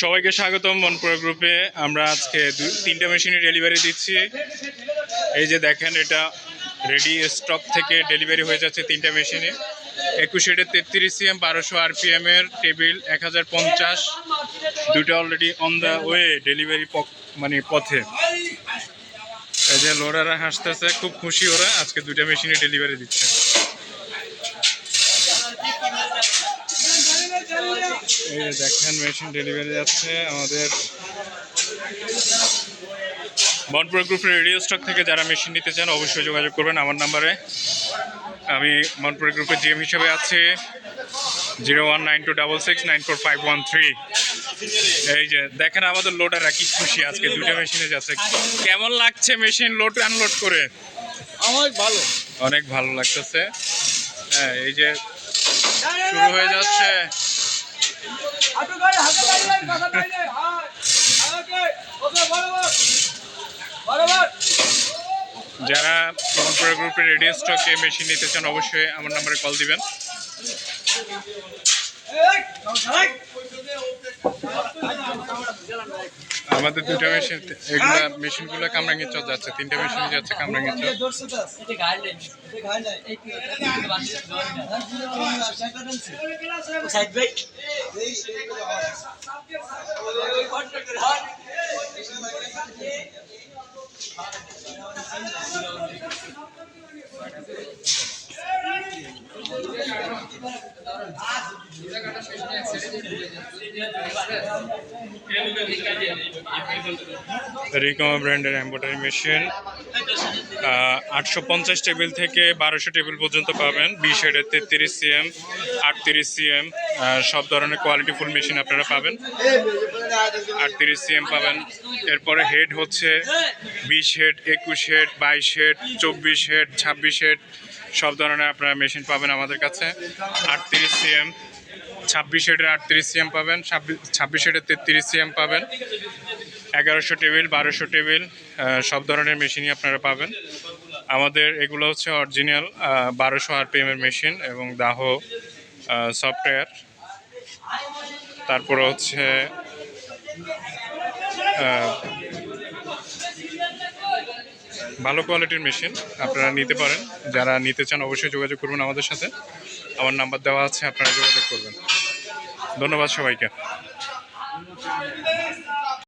সবাইকে স্বাগতম মনপুরা গ্রুপে। আমরা আজকে তিনটা মেশিনে ডেলিভারি দিচ্ছি। এই যে দেখেন, এটা রেডি স্টক থেকে ডেলিভারি হয়ে যাচ্ছে তিনটা মেশিনে। একুশ এটের তেত্রিশ সিএম বারোশো আরপিএম এর টেবিল এক হাজার পঞ্চাশ। দুইটা already on the way delivery মানে পথে। এই যে লোডাররা হাসতেছে, খুব খুশি ওরা আজকে দুইটা মেশিনে ডেলিভারি দিচ্ছে। এই যে দেখেন মেশিন ডেলিভারি যাচ্ছে আমাদের বনপুর গ্রুপের রেডিও স্টক থেকে যারা মেশিন নিতে চান অবশ্যই যোগাযোগ করবেন আমার নাম্বারে আমি মনপুর গ্রুপের জিএম হিসেবে আছি। Zero one nine two double six nine four five one three এই যে দেখেন আমাদের লোডাররা কি খুশি আজকে। দুইটা মেশিনে যাচ্ছে। কেমন লাগছে মেশিন লোড আনলোড করে? আমার ভালো। অনেক ভালো লাগতেছে। হ্যাঁ এই যে শুরু হয়ে যাচ্ছে। যারা মনপুরা গ্রুপে রেডিও স্টকে মেশিন নিতে চান অবশ্যই আমার নাম্বারে কল দিবেন এই এই আমাদের দুটো মেশিন এগুলা মেশিনগুলো কামরাঙ্গি চল যাচ্ছে। তিনটা মেশিন যাচ্ছে কামরাঙ্গি চল দর্শক আছে এটা গাইড লাইন এটা গাইড লাইন এই কি সাইড ভাই রিকমা ব্র্যান্ডের এম্ব্রয়ডারি মেশিন আটশো পঞ্চাশ টেবিল থেকে বারোশো টেবিল পর্যন্ত পাবেন, বিশ হেডের তেত্রিশ সিএম, আটত্রিশ সিএম সব ধরনের কোয়ালিটি ফুল মেশিন আপনারা পাবেন। আটত্রিশ সিএম পাবেন। এরপরে হেড হচ্ছে বিশ হেড, একুশ হেড, বাইশ হেড, চব্বিশ হেড, ছাব্বিশ হেড, সব ধরনের আপনারা মেশিন পাবেন আমাদের কাছে। আটত্রিশ সিএম ছাব্বিশ হেডের আটত্রিশ সিএম পাবেন ছাব্বিশ হেডের তেত্রিশ সিএম পাবেন, এগারোশো টেবিল, বারোশো টেবিল সব ধরনের মেশিনই আপনারা পাবেন। আমাদের এগুলো হচ্ছে অরিজিনাল বারোশো আরপিএম এর মেশিন এবং দাহ সফটওয়্যার। তারপরে হচ্ছে ভালো কোয়ালিটির মেশিন আপনারা নিতে পারেন। যারা নিতে চান অবশ্যই যোগাযোগ করবেন আমাদের সাথে। আমার নাম্বার দেওয়া আছে, আপনারা যোগাযোগ করবেন। ধন্যবাদ সবাইকে।